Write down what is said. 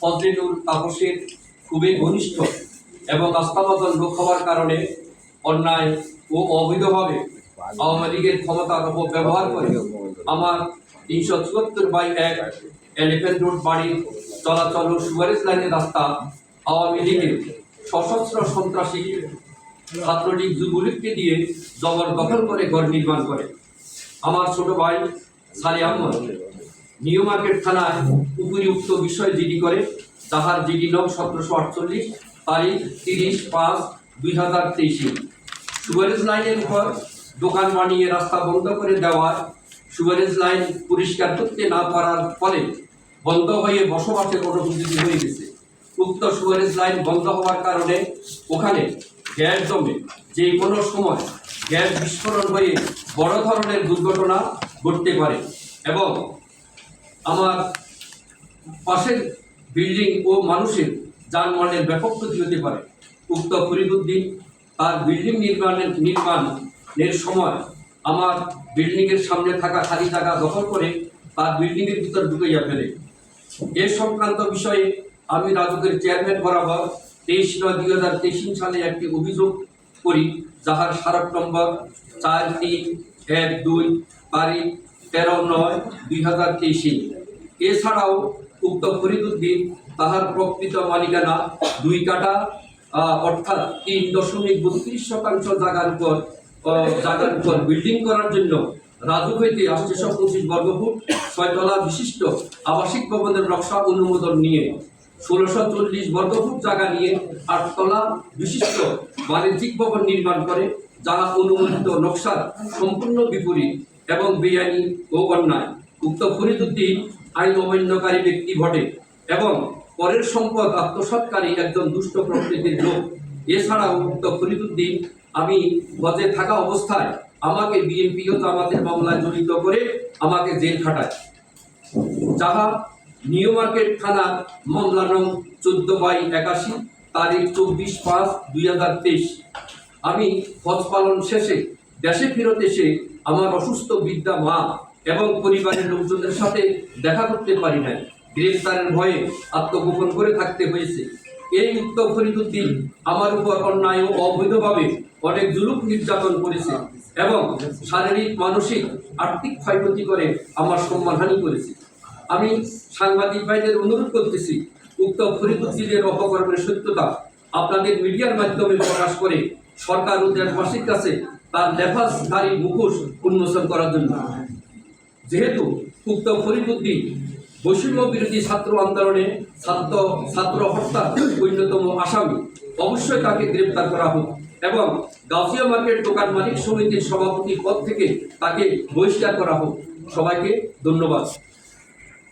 ফজলিনুর তাপসের খুবই ঘনিষ্ঠ এবং আস্থাবাদন লোক হওয়ার কারণে অন্যায় ও অবৈধভাবে আওয়ামী লীগের ক্ষমতার অপব্যবহার করে আমার তিনশো চুয়াত্তর বাই এক এলিফেন্ট রোড বাড়ির চলাচল ও সুয়ারেজ লাইনের রাস্তা আওয়ামী লীগের সশস্ত্র সন্ত্রাসী ছাত্রলীগ যুবলীগকে দিয়ে জবরদখল করে ঘর নির্মাণ করে। আমার ছোট ভাই সালে আহমদ নিউ মার্কেট থানায় উপরিউক্ত বিষয় জিডি করে, তাহার জিডি নং সতেরোশো আটচল্লিশ তারিখ তিরিশ পাঁচ দুই হাজার তেইশে। সুয়ারেজ লাইনের উপর দোকান বানিয়ে রাস্তা বন্ধ করে দেওয়ার সুয়ারেজ লাইন পরিষ্কার করতে না পারার ফলে বন্ধ হয়ে বসবাসের অনুপযোগী হয়ে গেছে। উক্ত সুয়ারেজ লাইন বন্ধ হওয়ার কারণে ওখানে গ্যাস জমে। যে কোনো সময় গ্যাস বিস্ফোরণ হয়ে বড় ধরনের দুর্ঘটনা ঘটতে পারে এবং আমার পাশের বিল্ডিং ও মানুষের যানবাহনের ব্যাপক ক্ষতি হতে পারে। উক্ত ফরিদুদ্দিন তার বিল্ডিং নির্মাণের নির্মাণের সময় আমার বিল্ডিংয়ের সামনে থাকা খালি জায়গা দখল করে তার বিল্ডিংয়ের ভিতর ঢুকাইয়া ফেলে। এ সংক্রান্ত বিষয়ে আমি রাজুকের চেয়ারম্যান বরাবর তেইশ নয় দুই হাজার তেইশ সালে একটি অভিযোগ করি, যাহার স্মারক নম্বর চার তিন এক দুই তারিখ তেরো নয় দুই হাজার তেইশে। এছাড়াও উক্ত ফরিদুদ্দিন তাহার প্রকৃত মালিকানা দুই কাটা অর্থাৎ তিন দশমিক বত্রিশ শতাংশ জায়গার উপর আহ, জায়গার উপর বিল্ডিং করার জন্য রাজু হইতে আটশো পঁচিশ বর্গফুট ছয়তলা বিশিষ্ট আবাসিক ভবনের নকশা অনুমোদন নিয়ে। ষোলোশো চল্লিশ বর্গফুট জায়গা নিয়ে আটতলা বিশিষ্ট বাণিজ্যিক ভবন নির্মাণ করে যাহা অনুমোদিত নকশার সম্পূর্ণ বিপরীত। এবং বেআইনি ও অন্যায়। উক্ত ফরিদুদ্দিন আইন অমান্যকারী ব্যক্তি ঘটে এবং পরের সম্পদ আত্মসাৎকারী একজন দুষ্ট প্রকৃতির লোক। এছাড়াও উক্ত ফরিদুদ্দিন আমি গজে থাকা অবস্থায় আমাকে বিএনপি ও জামাতের মামলায় জড়িত করে আমাকে জেল খাটায়। যাহা নিউ মার্কেট থানা মামলা নং চোদ্দ বাই একাশি, তারিখ চব্বিশ পাঁচ দুই হাজার তেইশ। আমি হজ পালন শেষে দেশে ফেরত এসে আমার অসুস্থ বিদ্যা মা এবং পরিবারের লোকজনদের সাথে দেখা করতে পারি নাই। গ্রেফতারের ভয়ে আত্মগোপন করে থাকতে হয়েছে। এই উক্ত ফরিদুদ্দিন আমার উপর অন্যায় ও অবৈধভাবে অনেক জুলুক নির্যাতন করেছে এবং শারীরিক, মানসিক, আর্থিক ক্ষয়ক্ষতি করে আমার সম্মানহানি করেছে। আমি সাংবাদিক ভাইদের অনুরোধ করতেছি উক্ত ফরিদুদ্দিনের অপকর্মের সত্যতা আপনাদের মিডিয়ার মাধ্যমে প্রকাশ করে সরকার ও দেশবাসীর কাছে তার লেফাজধারী মুখোশ উন্মোচন করার জন্য। যেহেতু উক্ত ফরিদুদ্দিন বৈষম্য বিরোধী ছাত্র আন্দোলনে ছাত্র ছাত্র হত্যার অন্যতম আসামি, অবশ্যই তাকে গ্রেপ্তার করা হোক এবং গাউসিয়া মার্কেট দোকান মালিক সমিতির সভাপতি পদ থেকে তাকে বহিষ্কার করা হোক। সবাইকে ধন্যবাদ।